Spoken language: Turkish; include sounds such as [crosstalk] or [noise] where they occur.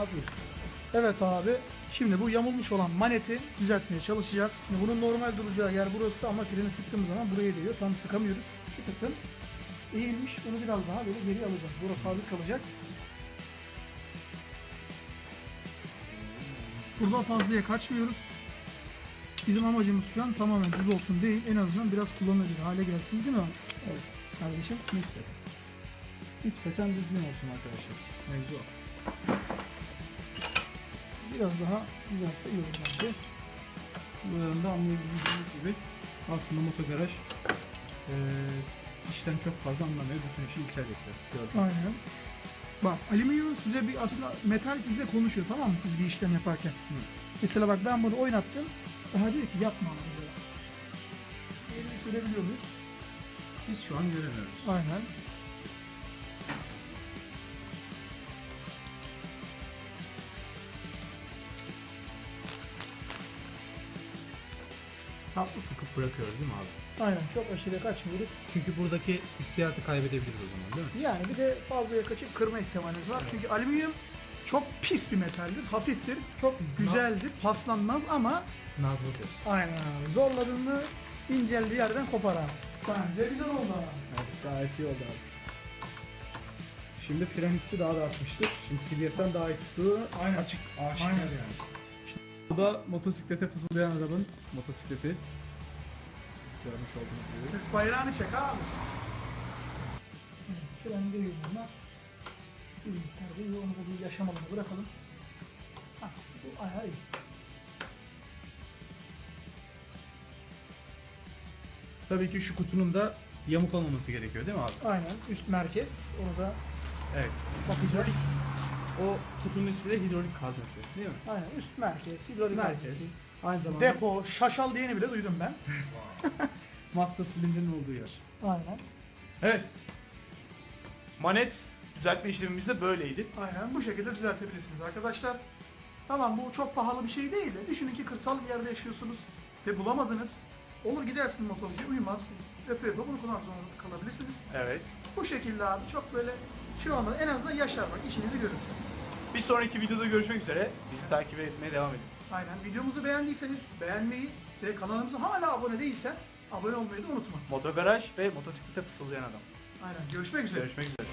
yapıyorsun? Evet abi. Şimdi bu yamulmuş olan maneti düzeltmeye çalışacağız. Şimdi bunun normal duracağı yer burası ama freni sıktığımız zaman buraya değiyor. Tam sıkamıyoruz. Şu kısım eğilmiş. Bunu biraz daha böyle geri alacağız. Burası sabit kalacak. Buradan fazlaya kaçmıyoruz. Bizim amacımız şu an tamamen düz olsun değil. En azından biraz kullanılabilir hale gelsin değil mi abi? Evet. Kardeşim Nispeten. Nispeten düzgün olsun arkadaşlar. Mevzu. Biraz daha düzelse iyi olur bence. Buradan da anlayabildiğiniz gibi aslında motogaraj eee işten çok fazla anlamıyor. Bütün işi İlker yapıyor. Gördüm. Aynen. Bak alüminyum size bir aslında metal sizle konuşuyor tamam mı siz bir işlem yaparken. Mesela bak ben bunu oynattım. Daha diyor ki yapma diyor. Yerini görebiliyor muyuz? Biz şu an göremiyoruz. Aynen. Tatlı sıkıp bırakıyoruz değil mi abi? Aynen çok aşırı kaçmıyoruz. Çünkü buradaki hissiyatı kaybedebiliriz o zaman değil mi? Yani bir de fazlaya kaçıp kırma ihtimaliniz var. Çünkü alüminyum çok pis bir metaldir, hafiftir, çok güzeldir, paslanmaz ama Nazlıdır. aynen abi. Zorladın mı inceldiği yerden kopar abi. Bence güzel oldu abi. Evet, gayet iyi oldu abi. Şimdi fren hissi daha da artmıştır. Şimdi CBF'den daha iyi tuttuğu Aynen. açık aşikar Aynen. yani. Bu da motosiklete fısıldayan adamın motosikleti. Görmüş olduğunuz gibi. Türk bayrağını çek abi. Evet, fren değil bunlar. Bir miktar da bir yaşam alanı bırakalım. Hah, bu ayağı iyi. Tabii ki şu kutunun da yamuk olmaması gerekiyor değil mi abi? Aynen üst merkez. Onu da Evet. bakacağız. O kutunun ismi de hidrolik haznesi değil mi? Aynen üst merkez, hidrolik Merkez. merkez. Aynı zamanda Depo, şaşal diyeni bile duydum ben. [laughs] master silindirin olduğu yer. Aynen. Evet. Manet düzeltme işlemimiz de böyleydi. Aynen bu şekilde düzeltebilirsiniz arkadaşlar. Tamam bu çok pahalı bir şey değil de düşünün ki kırsal bir yerde yaşıyorsunuz ve bulamadınız. Olur gidersiniz motorcuya uymaz. Öpe öpe bunu kullanmak zorunda kalabilirsiniz. Evet. Bu şekilde abi çok böyle şey olmadı. En azından yaşar bak işinizi görür. Bir sonraki videoda görüşmek üzere. Bizi takip etmeye devam edin. Aynen videomuzu beğendiyseniz beğenmeyi ve kanalımıza hala abone değilsen abone olmayı da unutma. Motogaraj ve motosiklete fısıldayan adam. Aynen görüşmek üzere. Görüşmek üzere.